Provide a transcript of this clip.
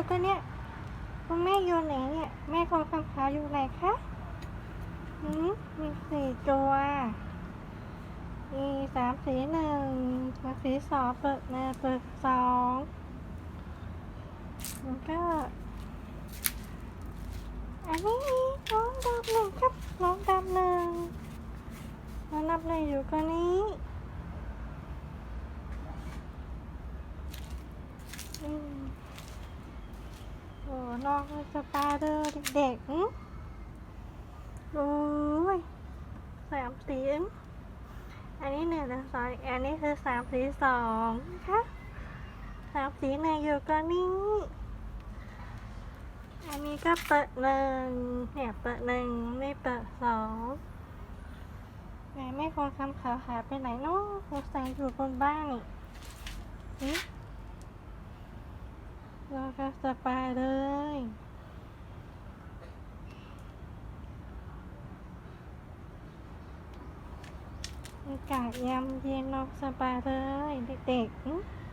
มานอนเดี๋ยวกันเนี่ย คุณแม่อยู่ไหนเนี่ย แม่ของคำขาวอยู่ไหนคะหืมมีสี่ตัว มีสามสีหนึ่งสามสีสองเปิดหนึ่งเปิดสองแล้วก็ อันนี้น้องดำหนึ่งครับน้องดำหนึ่งน้องดำหนึ่งอยู่กันนี้อืม โอ้น้องสปาเดอร์เด็กๆโอ้ยสามสีอันนี้หนึ่งและสองอันนี้คือสามสีสองนะคะสามสีหนึ่งอยู่กันนี้อันนี้ก็เปิดหนึ่งเนี่ยเปิดหนึ่งไม่เปิดสองไหนแม่คงคำขาวหายไปไหนเนาะสงสัยอยู่บนบ้านนี่ เราก็สบายเลยอากาศยามเย็นนอนสบายเลยเด็กๆ